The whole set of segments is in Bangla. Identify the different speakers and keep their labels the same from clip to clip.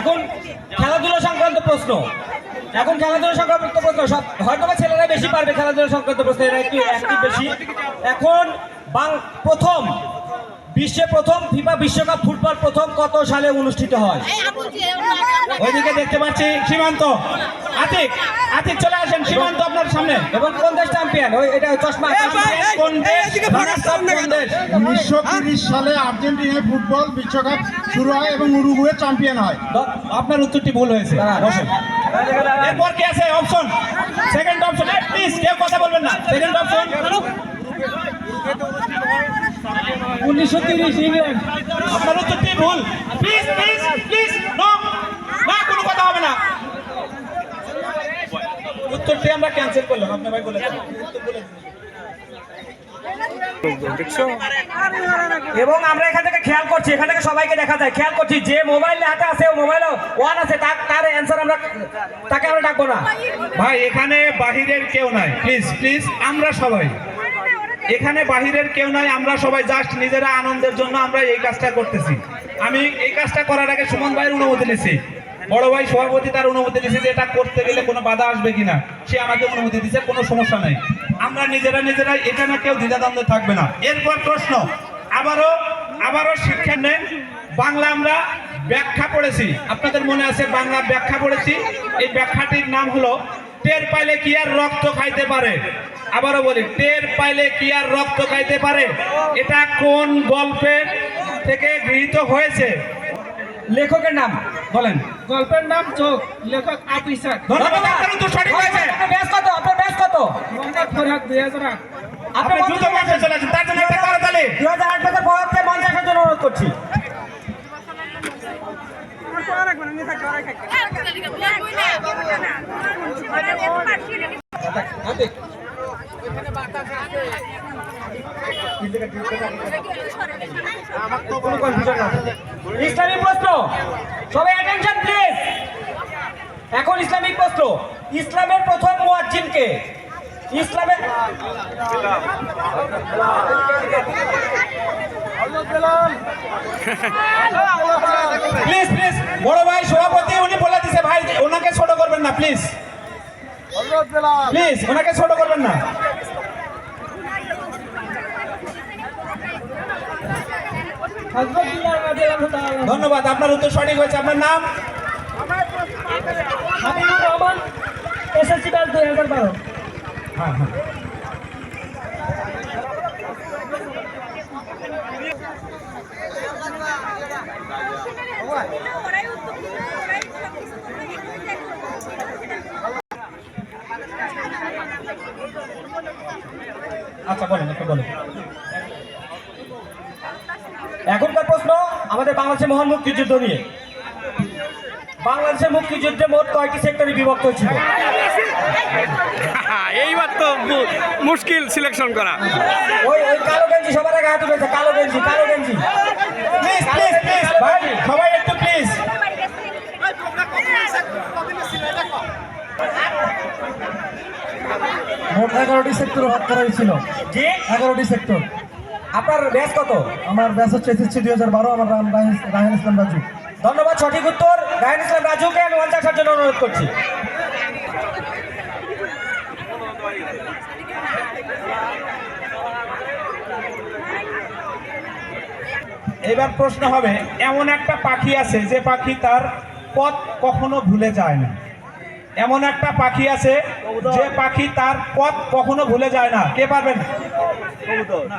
Speaker 1: এখন খেলাধুলা সংক্রান্ত প্রশ্ন। এখন খেলাধুলা সংক্রান্ত প্রশ্ন, সব হয়তো ছেলেরা বেশি পারবে খেলাধুলা সংক্রান্ত প্রশ্ন, এরা একটু অ্যাক্টিভ বেশি। এখন বাং, প্রথম, বিশ্বে প্রথম ফিফা বিশ্বকাপ ফুটবল প্রথম কত সালে অনুষ্ঠিত হয়? ওইদিকে দেখতে পাচ্ছি সীমান্ত। আতিক আতিক চলে আসেন সীমান্ত আপনার সামনে। এবং কোন ওই এটা চশমা
Speaker 2: উনিশশো তিরিশ সালে আর্জেন্টিনায় ফুটবল বিশ্বকাপ শুরু হয় এবং উরুগুয়ে চ্যাম্পিয়ন হয়।
Speaker 1: আপনার উত্তরটি ভুল হয়েছে। বসেন এরপর কি আছে? অপশন সেকেন্ড অপশন প্লিজ কেউ কথা বলবেন না। সেকেন্ড অপশন উনিশশো তিরিশ ইংল্যান্ড আপনার উত্তরটি ভুল। প্লিজ প্লিজ প্লিজ নো না কোনো কথা হবে না। উত্তরটি আমরা ক্যান্সেল করলাম। আপনি ভাই বলে। এবং আমরা এখান থেকে খেয়াল করছি এখান থেকে সবাইকে দেখা যায়। খেয়াল করছি যে মোবাইল হাতে আছে ও মোবাইল ওয়ান আছে তার তার অ্যান্সার আমরা তাকে আমরা ডাকবো না।
Speaker 3: ভাই এখানে বাহিরের কেউ নাই। প্লিজ প্লিজ আমরা সবাই। এখানে বাহিরের কেউ নাই আমরা সবাই জাস্ট নিজেরা আনন্দের জন্য আমরা এই কাজটা করতেছি। আমি এই কাজটা করার আগে সুমন ভাইয়ের অনুমতি নিছি। বড় ভাই সভাপতি তার অনুমতি দিয়েছে যে এটা করতে গেলে কোনো বাধা আসবে কিনা, সে আমাকে অনুমতি দিচ্ছে কোনো সমস্যা নেই। আমরা নিজেরা নিজেরাই এখানে কেউ দ্বিধাদ্বন্দ্বে থাকবে না। এরপর প্রশ্ন, আবারও আবারও শিক্ষা নেন। বাংলা আমরা ব্যাখ্যা পড়েছি। আপনাদের মনে আছে বাংলা ব্যাখ্যা পড়েছি? এই ব্যাখ্যাটির নাম হলো, টের পাইলে কি আর রক্ত খাইতে পারে? আবারও বলি, টের পাইলে কি আর রক্ত খাইতে পারে? এটা কোন গল্পের থেকে গৃহীত হয়েছে?
Speaker 1: লেখকের নাম বলেন।
Speaker 4: গল্পের নাম চোখ লেখক আপিসার।
Speaker 3: ধন্যবাদ। আপনার উত্তর সঠিক হয়েছে।
Speaker 1: ব্যাস কত আপনার ব্যাস কত?
Speaker 4: মোহাম্মদ ফরহাদ দুই হাজার আট।
Speaker 3: আপনি দ্রুত মঞ্চে চলে আসেন। তার জন্য একটা করতালি
Speaker 1: দু হাজার আট বছর পরকে মঞ্চে আসার জন্য অনুরোধ করছি। কোনো কনফিউশন না ইসলামিক প্রশ্ন। সবাই অ্যাটেনশন প্লিজ এখন ইসলামিক প্রশ্ন। ইসলামের প্রথম মুয়াজ্জিন কে ইসলামের
Speaker 3: প্লিজ প্লিজ বড় ভাই, সভাপতি, উনি বলে দিছে, ভাই, ওনাকে ছোট করবেন না প্লিজ প্লিজ ওনাকে ছোট করবেন না। ধন্যবাদ আপনার উত্তর সঠিক হয়েছে। আপনার নাম?
Speaker 4: রহমান এসএসসি ব্যাচ দুই হাজার বারো।
Speaker 3: হ্যাঁ হ্যাঁ।
Speaker 1: আচ্ছা বলেন একটু বলেন এখনকার প্রশ্ন আমাদের বাংলাদেশের মহান মুক্তিযুদ্ধ নিয়ে। বাংলাদেশের মুক্তিযুদ্ধে মোট কয়টি সেক্টরে বিভক্ত ছিল?
Speaker 5: এইবার তো মুশকিল সিলেকশন করা।
Speaker 1: ওই ওই কালো গেঞ্জি সবার আগে হাত উঠেছে কালো গেঞ্জি কালো গেঞ্জি।
Speaker 3: প্লিজ প্লিজ প্লিজ ভাই সবাই একটু প্লিজ
Speaker 2: মোট এগারোটি সেক্টর ভাগ করা হয়েছিল। এগারোটি সেক্টর।
Speaker 1: আপনার ব্যাস কত?
Speaker 2: আমার ব্যাস হচ্ছে এসএসসি দুই হাজার বারো আমার নাম রাহিন রাহিন ইসলাম রাজু।
Speaker 1: ধন্যবাদ সঠিক উত্তর গায়ন ইসলাম রাজুকে আমি মঞ্চে আসার জন্য অনুরোধ করছি।
Speaker 3: এবার প্রশ্ন হবে এমন একটা পাখি আছে যে পাখি তার পথ কখনো ভুলে যায় না। এমন একটা পাখি আছে যে পাখি তার পথ কখনো ভুলে যায় না। কে পারবেন? না।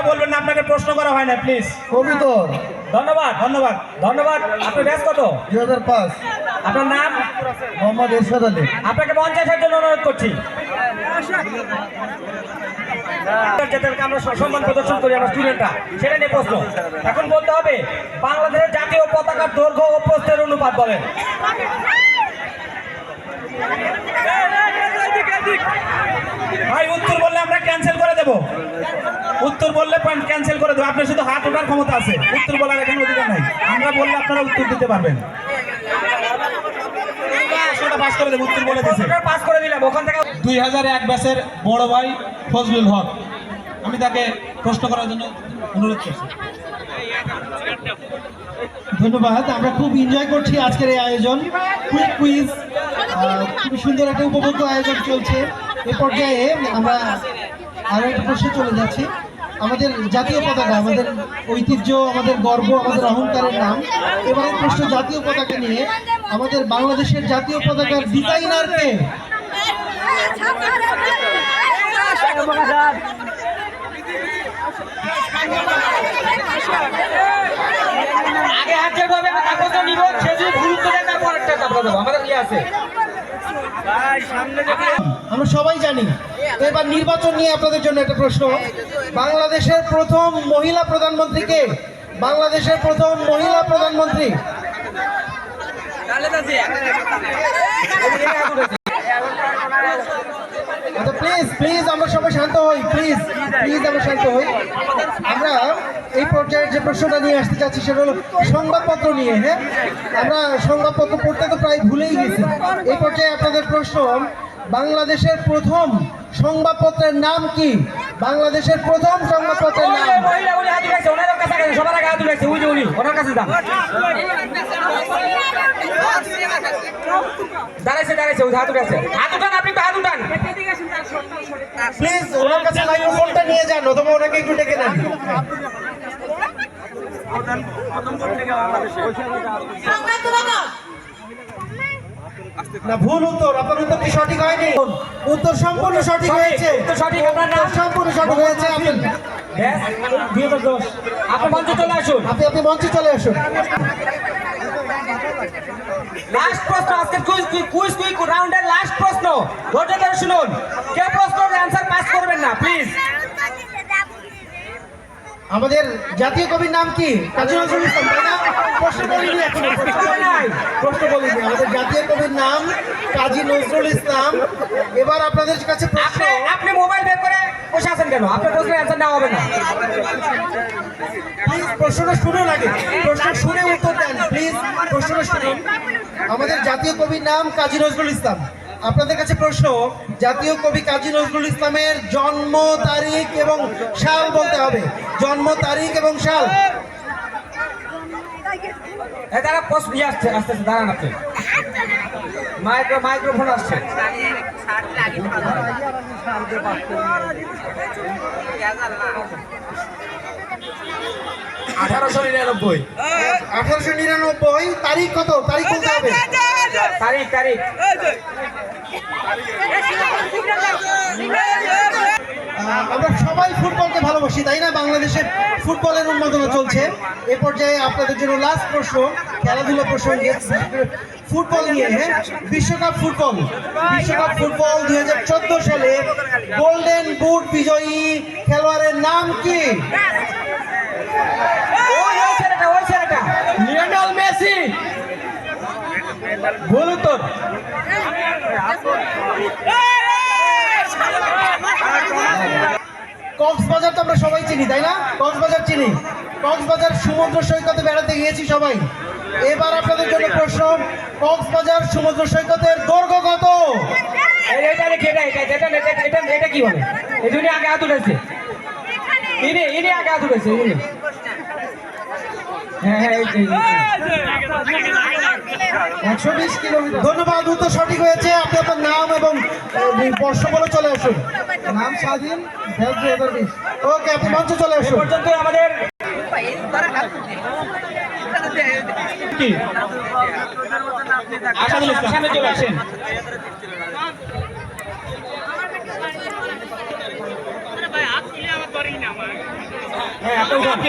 Speaker 3: এটা বলবেন না আপনাকে প্রশ্ন করা হয় না প্লিজ
Speaker 2: কবিতর।
Speaker 1: ধন্যবাদ ধন্যবাদ ধন্যবাদ। আপনার ব্যাস কত?
Speaker 2: দুই হাজার পাঁচ।
Speaker 1: আপনার নাম?
Speaker 2: মোহাম্মদ এরশাদ আলী।
Speaker 1: আপনাকে মঞ্চে আসার জন্য অনুরোধ করছি। যাদেরকে আমরা সম্মান প্রদর্শন করি আমরা স্টুডেন্টরা সেটা নিয়ে প্রশ্ন। এখন বলতে হবে বাংলাদেশের জাতীয় পতাকার দৈর্ঘ্য ও প্রস্থের অনুপাত বলেন
Speaker 3: ভাই উত্তর বললে আমরা ক্যান্সেল করে দেব উত্তর বললে পয়েন্ট ক্যান্সেল করে দেবো। আপনার শুধু হাত ওঠার ক্ষমতা আছে। উত্তর বলার এখানে অধিকার নাই। আমরা বললে আপনারা উত্তর দিতে পারবেন। পাস দেবো উত্তর বলে দিয়েছে
Speaker 1: পাস করে দিলাম ওখান থেকে
Speaker 3: দুই হাজার এক ব্যাচের বড় ভাই ফজলুল হক। আমি তাকে প্রশ্ন করার জন্য অনুরোধ করছি।
Speaker 2: ধন্যবাদ আমরা খুব এনজয় করছি আজকের এই আয়োজন। কুইক কুইজ খুবই সুন্দর একটা উপভোগ্য আয়োজন চলছে। এ পর্যায়ে আমরা আরও একটা প্রশ্নে চলে যাচ্ছি। আমাদের জাতীয় পতাকা আমাদের ঐতিহ্য আমাদের গর্ব আমাদের অহংকারের নাম। এবারে প্রশ্ন জাতীয় পতাকা নিয়ে আমাদের বাংলাদেশের জাতীয় পতাকার ডিজাইনার কে
Speaker 1: আগে হাত হবে আমি কাগজটা নিব। সে যদি গুরুত্ব দেয় তারপর একটা চাপড়া দেবো আমাদের ইয়ে আছে?
Speaker 2: আমরা সবাই জানি। তো এবার নির্বাচন নিয়ে আপনাদের জন্য একটা প্রশ্ন। বাংলাদেশের প্রথম মহিলা প্রধানমন্ত্রীকে বাংলাদেশের প্রথম মহিলা প্রধানমন্ত্রী। আচ্ছা প্লিজ প্লিজ আমরা সবাই শান্ত হই প্লিজ প্লিজ আমরা শান্ত হই। আমরা এই পর্যায়ে যে প্রশ্নটা নিয়ে আসতে চাচ্ছি, সেটা হলো সংবাদপত্র নিয়ে হ্যাঁ? আমরা সংবাদপত্র পড়তে তো প্রায় ভুলেই গেছি। এই পর্যায়ে আপনাদের প্রশ্ন, বাংলাদেশের প্রথম সংবাদপত্রের নাম কি? বাংলাদেশের প্রথম সংবাদপত্রের নাম।
Speaker 1: মহিলা উনি হাত উঠাইছে ওনার কাছে গেছে সবার আগে হাত উঠাইছে ওই যে উনি ওনার কাছে যান। দাঁড়াইছে দাঁড়াইছে হাত উঠাইছে। হাত উঠান আপনি তো হাত উঠান।
Speaker 2: প্লিজ ওনার কাছে মাইক্রোফোনটা নিয়ে যান অথবা ওনাকে একটু ডেকে নেন। না ভুল উত্তর আপনার উত্তরটি সঠিক হয়নি? উত্তর সম্পূর্ণ সঠিক হয়েছে।
Speaker 1: তো সঠিক আপনার নাম?
Speaker 2: সম্পূর্ণ সঠিক হয়েছে আপনি
Speaker 1: দশ আপনি মঞ্চে চলে আসুন।
Speaker 2: আপনি আপনি মঞ্চে চলে আসুন।
Speaker 1: লাস্ট প্রশ্ন আজকে কুইজ কুইজ কুইক রাউন্ডের লাস্ট প্রশ্ন। ধৈর্য ধরে শুনুন। কেউ প্রশ্নের অ্যান্সার পাস করবেন না প্লিজ
Speaker 2: আমাদের জাতীয় কবির নাম কি? কাজী নজরুল ইসলাম তাই না? প্রশ্ন বলিনি এখনও প্রশ্ন বলি নাই। প্রশ্ন বলিনি আমাদের জাতীয় কবির নাম কাজী নজরুল ইসলাম। এবার আপনাদের কাছে প্রশ্ন।
Speaker 1: আপনি মোবাইল বের করে বসে আছেন কেন? আপনার প্রশ্নের অ্যান্সার নেওয়া হবে না।
Speaker 2: প্লিজ প্রশ্নটা শুনুন আগে। প্রশ্ন শুনে উত্তর দেন প্লিজ প্রশ্নটা শুনুন। আমাদের জাতীয় কবির নাম কাজী নজরুল ইসলাম। আপনাদের কাছে প্রশ্ন জাতীয় কবি কাজী নজরুল ইসলামের জন্ম তারিখ এবং সাল বলতে হবে। জন্ম তারিখ এবং সাল।
Speaker 1: প্রশ্ন ইয়ে আসছে আসতে আসতে দাঁড়ান আপনি। মাইক্রো মাইক্রোফোন আসছে। আঠারোশো নিরানব্বই।
Speaker 2: আঠারোশো নিরানব্বই তারিখ কত? তারিখ বলতে হবে।
Speaker 1: তারিখ তারিখ।
Speaker 2: আমরা সবাই ফুটবলকে ভালোবাসি তাই না? বাংলাদেশের ফুটবলের উন্মাদনা চলছে। এ পর্যায়ে আপনাদের জন্য লাস্ট প্রশ্ন খেলাধুলা প্রসঙ্গে। ফুটবল নিয়ে হ্যাঁ? বিশ্বকাপ ফুটবল। বিশ্বকাপ ফুটবল দুই হাজার চোদ্দ সালে গোল্ডেন বুট বিজয়ী খেলোয়াড়ের নাম কি?
Speaker 1: ওই ওই ছেলেটা ওই ছেলেটা। Lionel Messi. ভুল উত্তর
Speaker 2: কক্সবাজার তো আমরা সবাই চিনি তাই না কক্সবাজার চিনি কক্সবাজার সমুদ্র সৈকতে বেড়াতে গিয়েছি সবাই এবার আপনাদের জন্য প্রশ্ন কক্সবাজার সমুদ্র সৈকতের দৈর্ঘ্য কত
Speaker 1: এই- এটা এটা এটা এটা এটা এটা এটা কি বলে এই জন্য আগে হাত উঠেছে ইনি ইনি আগে হাত উঠেছে ইনি হ্যাঁ হ্যাঁ
Speaker 2: একশো বিশ কিলোমিটার। ধন্যবাদ উত্তর সঠিক হয়েছে। আপনি আপনার নাম এবং বর্ষ বলে চলে আসুন। নাম স্বাধীন হাজার বিশ। ওকে আপনি মঞ্চে চলে আসুন।
Speaker 1: পর্যন্ত আমাদের সামনে চলে আসেন। হ্যাঁ আপনি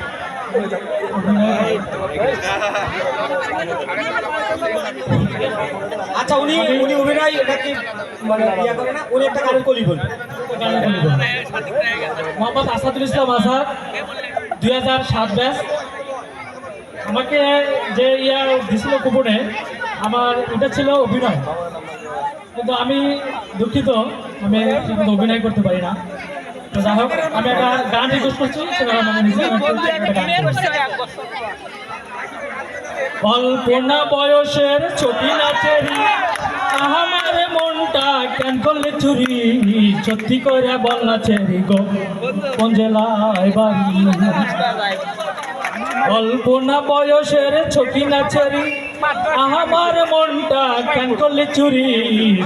Speaker 1: আচ্ছা উনি উনি অভিনয় এটা কি মানে ইয়া করে না? উনি একটা গানের কলি বলবেন
Speaker 6: মোহাম্মদ আসাদুল ইসলাম আসাদ দুই হাজার সাত ব্যাচ। আমাকে যে ইয়া দিছিল কুপনে, আমার এটা ছিল অভিনয়। কিন্তু আমি দুঃখিত, আমি অভিনয় করতে পারি না। তো যাই হোক, আমি একটা গান রিকোয়েস্ট করছি, সেটা মানে নিজে করব। অল্পনা বয়সের ছবি নাচেরি আমার মনটা কেন করলে চুরি সত্যি করে বল বাড়ি অল্পনা বয়সের ছবি নাচেরি আমার মনটা কেন করলে চুরি,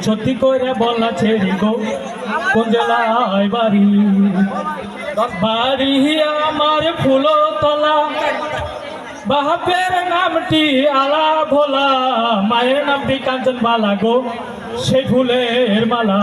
Speaker 6: সত্যি করে বল নাচেরি গো। কোন জেলায় বাড়ি? বাড়ি আমার ফুলো তলা বাপের নামটি আলা ভোলা, মায়ের নামটি কাঞ্চন বালা গো। সেই ফুলের মালা।